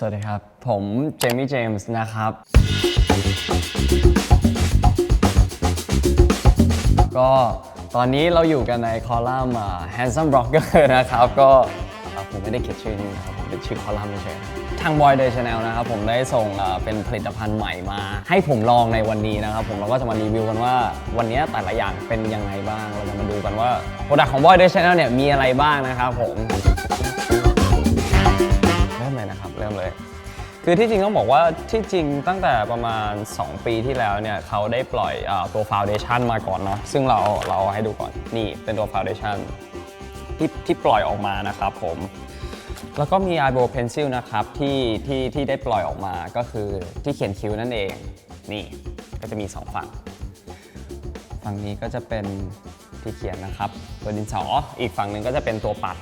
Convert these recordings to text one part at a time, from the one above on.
สวัสดีครับ ผมเจมี่เจมส์นะครับ ก็ตอนนี้เราอยู่กันในคอลัมน์ Handsome Blogger นะครับ ก็ผมไม่ได้เขียนชื่อนี้นะครับ ผมเป็นชื่อคอลัมน์เฉยทาง Boy Day Channel นะครับ ผมได้ส่งเป็นผลิตภัณฑ์ใหม่มา ให้ผมลองในวันนี้นะครับ ผมเราก็จะมารีวิวกันว่าวันนี้แต่ละอย่างเป็นยังไงบ้าง เราจะมาดูกันว่าโปรดักต์ของ Boy Day Channel เนี่ยมีอะไรบ้างนะครับผม เริ่มเลยนะครับ เริ่มเลย คือที่จริงต้องบอกว่าที่จริงตั้งแต่ประมาณ 2 ปีที่แล้วเนี่ยเขาได้ปล่อยอตัวฟาวเดชันมาก่อนเนาะซึ่งเราเราเอาให้ดูก่อนนี่เป็นตัวฟาวเดชันที่ที่ปล่อยออกมานะครับผมแล้วก็มี eyebrow pencil นะครับที่ที่ที่ได้ปล่อยออกมาก็คือที่เขียนคิ้วนั่นเอง นี่ก็จะมี 2 ฝั่ง ฝั่งนี้ก็จะเป็นที่เขียนนะครับ ตัวดินสออีกฝั่งหนึ่งก็จะเป็นตัวปัด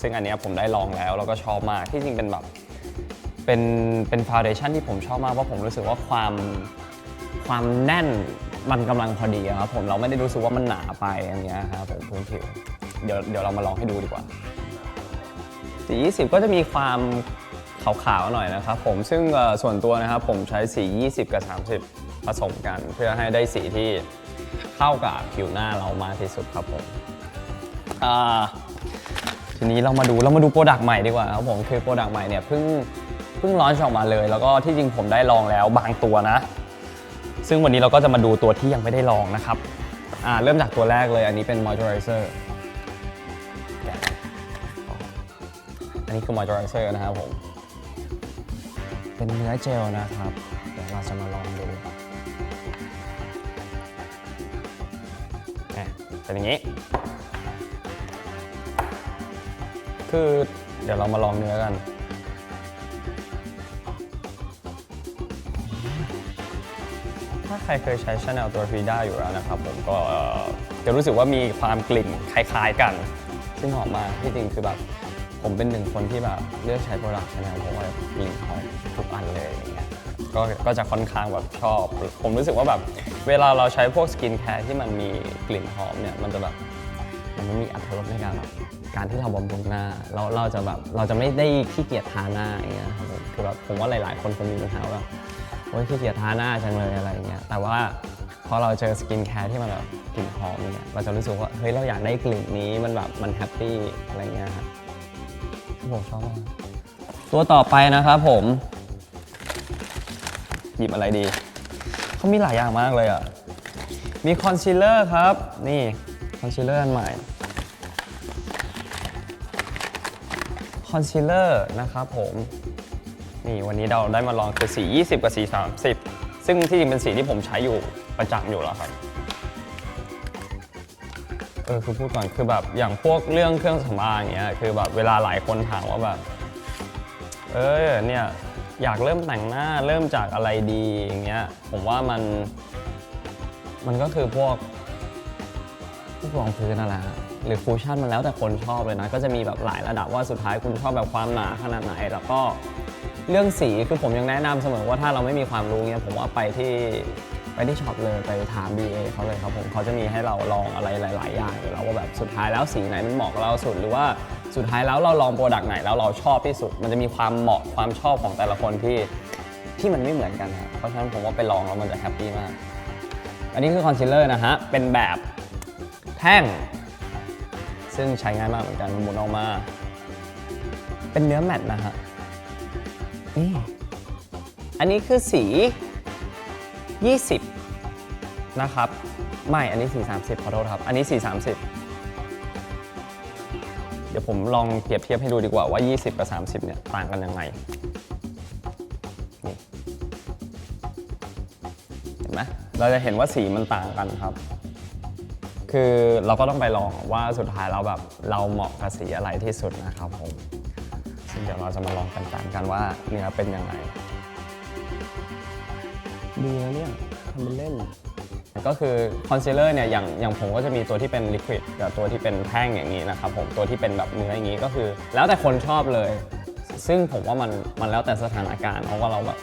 ซึ่งอันเนี้ยผมได้ลองแล้วแล้วก็ชอบมากที่จริงเป็นแบบเป็นเป็นฟาวเดชันที่ผมชอบมากเพราะผมรู้สึกว่าความความแน่นมันกำลังพอดีอะครับผมเราไม่ได้รู้สึกว่ามันหนาไปอย่างเงี้ยครับผมพื้นผิวเดี๋ยวเดี๋ยวเรามาลองให้ดูดีกว่าสี20 ก็จะมีความขาวๆหน่อยนะครับผมซึ่งเอ่อส่วนตัวนะครับผมใช้สี 20 กับ 30 ผสมกัน เพื่อให้ได้สีที่เข้ากับผิวหน้าเรามากที่สุดครับผมอ่า ทีนี้เรามาดูเรามาดูโปรดักต์ใหม่ดีกว่าครับผมคือโปรดักต์ใหม่เนี่ยเพิ่งเพิ่งร้อนออกมาเลย แล้วก็ที่จริงผมได้ลองแล้วบางตัวนะ ซึ่งวันนี้เราก็จะมาดูตัวที่ยังไม่ได้ลองนะครับอ่าเริ่มจากตัวแรกเลยอันนี้เป็น moisturizer อันนี้คือ moisturizer นะครับผม เป็นเนื้อเจลนะครับเดี๋ยวเราจะมาลองดูเป็นอย่างนี้ คือเดี๋ยวเรามาลองเนื้อกันถ้าใครเคยใช้ Chanel ตัว Frida อยู่แล้วนะครับผมก็จะรู้สึกว่ามีความกลิ่นคล้ายๆกัน ซึ่งหอมมากที่จริงคือแบบผมเป็นหนึ่งคนที่แบบเลือกใช้โปรดักต์ Chanel เพราะว่ากลิ่นหอมทุกอันเลยอย่างเงี้ยก็ก็จะค่อนข้างแบบชอบ ผมรู้สึกว่าแบบเวลาเราใช้พวกสกินแคร์ที่มันมีกลิ่นหอมเนี่ยมันจะแบบ มันไม่มีอัตรสในการแบบการที่เราบำรุงหน้าเราเราจะแบบเราจะไม่ได้ขี้เกียจทาหน้าอย่างเงี้ยครับผมคือแบบผมว่าหลาย ๆ คนคงมีปัญหาว่าแบบโอ๊ยขี้เกียจทาหน้าจังเลยอะไรอย่างเงี้ยแต่ว่าพอเราเจอสกินแคร์ที่มันแบบกลิ่นหอมอย่างเงี้ยเราจะรู้สึกว่าเฮ้ยเราอยากได้กลิ่นนี้มันแบบมันแฮปปี้อะไรเงี้ยครับผมชอบมากตัวต่อไปนะครับผมหยิบอะไรดีเขามีหลายอย่างมากเลยอะมีคอนซีลเลอร์ครับ นี่คอนซีลเลอร์อันใหม่ คอนซีลเลอร์นะครับผมนี่วันนี้เราได้มาลองคือสี 20 กับสี 30 ซึ่งที่จริงเป็นสีที่ผมใช้อยู่ประจำอยู่แล้วครับเออคือพูดก่อนคือแบบอย่างพวกเรื่องเครื่องสำอางอย่างเงี้ยคือแบบเวลาหลายคนถามว่าแบบเออเนี่ยอยากเริ่มแต่งหน้าเริ่มจากอะไรดีอย่างเงี้ยผมว่ามันมันก็คือพวกพวกรองพื้นนั่นแหละฮะ หรือฟูชั่นมันแล้วแต่คนชอบเลยนะ ก็จะมีแบบหลายระดับว่าสุดท้ายคุณชอบแบบความหนาขนาดไหน แล้วก็เรื่องสีคือผมยังแนะนำเสมอว่าถ้าเราไม่มีความรู้เงี้ยผมว่าไปที่ไปที่ช็อปเลยไปถาม BA เขาเลยครับผมเขาจะมีให้เราลองอะไรหลาย ๆ อย่างอยู่แล้วว่าแบบสุดท้ายแล้วสีไหนมันเหมาะกับเราสุดหรือว่าสุดท้ายแล้วเราลองโปรดักต์ไหนแล้วเราชอบที่สุด มันจะมีความเหมาะความชอบของแต่ละคนที่ที่มันไม่เหมือนกันครับเพราะฉะนั้นผมว่าไปลองแล้วมันจะแฮปปี้มาก อันนี้คือคอนซีลเลอร์นะฮะ เป็นแบบแท่ง ซึ่งใช้ง่ายมากเหมือนกันหมุนออกมา เป็นเนื้อแมตนะฮะนี่อันนี้คือสี 20 นะครับ ไม่อันนี้สี 30 ขอโทษครับ อันนี้สี 30 เดี๋ยวผมลองเปรียบเทียบให้ดูดีกว่าว่า 20 กับ 30 เนี่ยต่างกันยังไงนี่เห็นไหมเราจะเห็นว่าสีมันต่างกันครับ คือเราก็ต้องไปลองว่าสุดท้ายเราแบบเราเหมาะกับสีอะไรที่สุดนะครับผมซึ่งเดี๋ยวเราจะมาลองกันกันกันว่าเนื้อเป็นยังไงดีนะเนี่ยทำเป็นเล่น ก็คือคอนซีลเลอร์เนี่ยอย่างอย่างผมก็จะมีตัวที่เป็นลิควิดกับตัวที่เป็นแท่งอย่างนี้นะครับผมตัวที่เป็นแบบเนื้ออย่างนี้ก็คือ แล้วแต่คนชอบเลย ซึ่งผมว่ามันมันแล้วแต่สถานการณ์เพราะว่าเราแบบ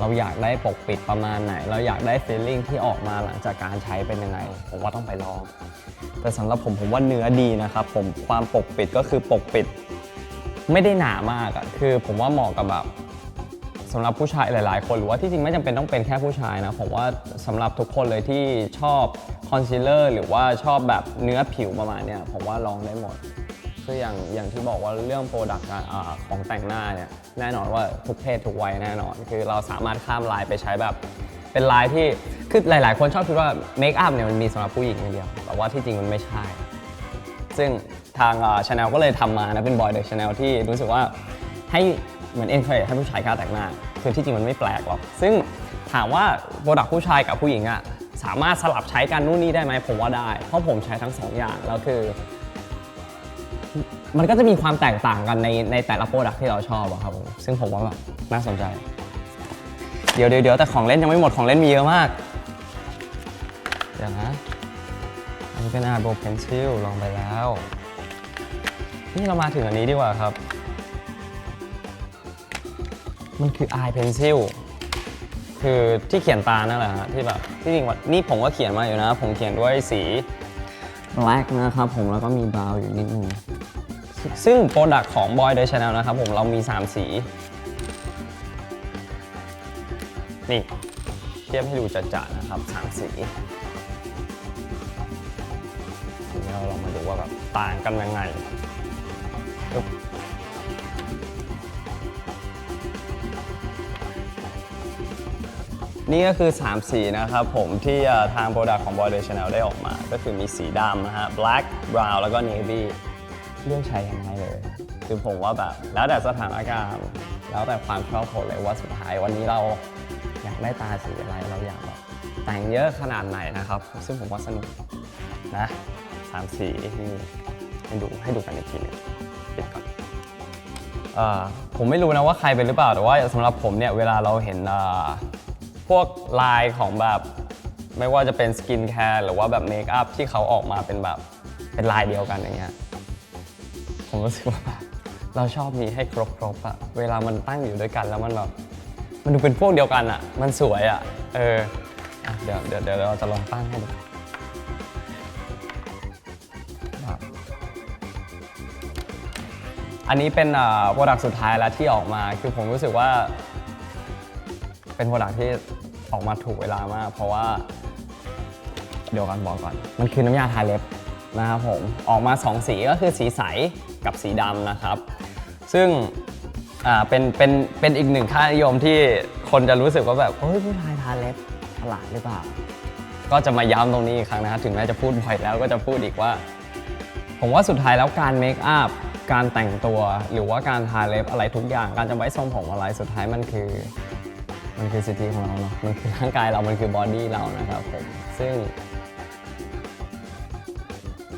เราอยากได้ปกปิดประมาณไหน เราอยากได้ฟีลลิ่งที่ออกมาหลังจากการใช้เป็นยังไง ผมว่าต้องไปลอง แต่สำหรับผมผมว่าเนื้อดีนะครับผมความปกปิดก็คือปกปิด ไม่ได้หนามากอะคือผมว่าเหมาะกับแบบสำหรับผู้ชายหลาย ๆ คนหรือว่าที่จริงไม่จำเป็นต้องเป็นแค่ผู้ชายนะ ผมว่าสำหรับทุกคนเลยที่ชอบคอนซีลเลอร์หรือว่าชอบแบบเนื้อผิวประมาณเนี้ยผมว่าลองได้หมด คืออย่างอย่างที่บอกว่าเรื่องโปรดักต์ของแต่งหน้าเนี่ยแน่นอนว่าทุกเพศทุกวัยแน่นอน คือเราสามารถข้ามลายไปใช้แบบเป็นลายที่คือหลาย ๆ คนชอบคิดว่าเมคอัพเนี่ยมันมีสำหรับผู้หญิงอย่างเดียว แต่ว่าที่จริงมันไม่ใช่ ซึ่งทางชาแนลก็เลยทำมานะเป็นบอยเดอะชาแนลที่รู้สึกว่าให้เหมือนเอ็นเคให้ผู้ชายกล้าแต่งหน้า คือที่จริงมันไม่แปลกหรอก ซึ่งถามว่าโปรดักต์ผู้ชายกับผู้หญิงอะสามารถสลับใช้กันนู่นนี่ได้ไหมผมว่าได้ เพราะผมใช้ทั้งสองอย่างแล้วคือ มันก็จะมีความแตกต่างกันในในแต่ละโปรดักที่เราชอบอะครับผมซึ่งผมว่าแบบน่าสนใจ เดี๋ยวเดี๋ยวเดี๋ยวแต่ของเล่นยังไม่หมดของเล่นมีเยอะมาก เดี๋ยวนะ อันนี้เป็นอาร์โบเพนซิลลองไปแล้ว นี่เรามาถึงอันนี้ดีกว่าครับ มันคือ eye pencil คือที่เขียนตานั่นแหละฮะที่แบบที่จริงว่านี่ผมก็เขียนมาอยู่นะ ผมเขียนด้วยสี black นะครับผมแล้วก็มี brown อยู่นิดนึง ซึ่งโปรดักของ Boy The Channel นะครับผมเรามี 3 สี นี่ เทียบให้ดูจัดๆนะครับ 3 สีทีนี้เรามาดูว่าแบบต่างกันยังไงนี่ก็คือ 3 สีนะครับผมที่ทางโปรดักของ Boy The Channel ได้ออกมา ก็คือมีสีดำนะฮะ black brown แล้วก็ navy เลือกใช้ยังไงเลย คือผมว่าแบบแล้วแต่สถานการณ์ แล้วแต่ความชอบคนเลยว่าสุดท้ายวันนี้เราอยากได้ตาสีอะไรเราอยากแบบแต่งเยอะขนาดไหนนะครับ ซึ่งผมว่าสนุกนะสามสีนี่ให้ดูให้ดูกันอีกทีหนึงปิดก่อนผมไม่รู้นะว่าใครเป็นหรือเปล่าแต่ว่าสำหรับผมเนี่ยเวลาเราเห็นพวกลายของแบบไม่ว่าจะเป็นสกินแคร์หรือว่าแบบเมคอัพที่เขาออกมาเป็นแบบเป็นลายเดียวกันอย่างเงี้ย ผมรู้สึกว่าเราชอบมีให้ครบๆอะเวลามันตั้งอยู่ด้วยกันแล้วมันแบบมันดูเป็นพวกเดียวกันอะมันสวยอะเอออะเดี๋ยวเดี๋ยวเดี๋ยวเราจะลองตั้งให้ดูครับอันนี้เป็นโปรดักต์สุดท้ายแล้วที่ออกมาคือผมรู้สึกว่า เป็นโปรดักต์ที่ออกมาถูกเวลามาก เพราะว่าเดี๋ยวกันบอกก่อน มันคือน้ำยาทาเล็บ นะครับผมออกมา 2 สีก็คือสีใสกับสีดำนะครับ ซึ่งเป็นเป็นเป็นอีกหนึ่งค่านิยมที่คนจะรู้สึกว่าแบบเฮ้ยผู้ชายทาเล็บฉลาดหรือเปล่า ก็จะมาย้ำตรงนี้อีกครั้งนะครับถึงแม้จะพูดบ่อยแล้วก็จะพูดอีกว่า ผมว่าสุดท้ายแล้วการเมคอัพการแต่งตัวหรือว่าการทาเล็บอะไรทุกอย่างการจะไว้ทรงผมอะไรสุดท้ายมันคือ มันคือสิทธิของเราเนาะมันคือร่างกายเรา มันคือบอดี้เรานะครับผมซึ่ง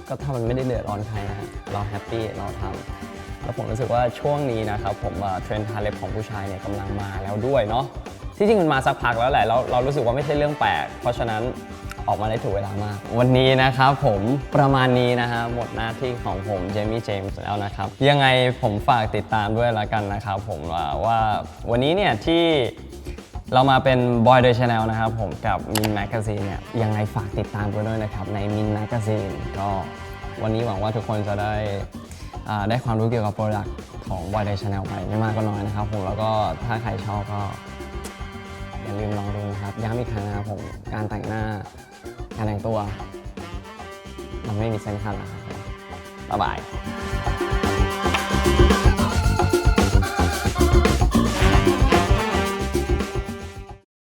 ก็ถ้ามันไม่ได้เดือดร้อนใครนะฮะเราแฮปปี้เราทำแล้วผมรู้สึกว่าช่วงนี้นะครับผมเทรนด์ทาเล็บของผู้ชายเนี่ยกำลังมาแล้วด้วยเนาะที่จริงมันมาสักพักแล้วแหละเราเรารู้สึกว่าไม่ใช่เรื่องแปลกเพราะฉะนั้นออกมาได้ถูกเวลามาก วันนี้นะครับผมประมาณนี้นะฮะหมดหน้าที่ของผมเจมี่เจมส์แล้วนะครับ ยังไงผมฝากติดตามด้วยละกันนะครับผมว่าว่าวันนี้เนี่ยที่เรามาเป็น Boy The Channel นะครับผมกับ Min Magazine เนี่ยยังไงฝากติดตามกันด้วยนะครับ ใน Min Magazine ก็ วันนี้หวังว่าทุกคนจะได้ได้ความรู้เกี่ยวกับโปรดักต์ของ Boy The Channel ไปไม่มากก็น้อยนะครับผมแล้วก็ถ้าใครชอบก็อย่าลืมลองดูนะครับย้ำอีกครั้งนะครับผมการแต่งหน้าการแต่งตัว มันไม่มีเส้นขั้นนะครับบ๊ายบาย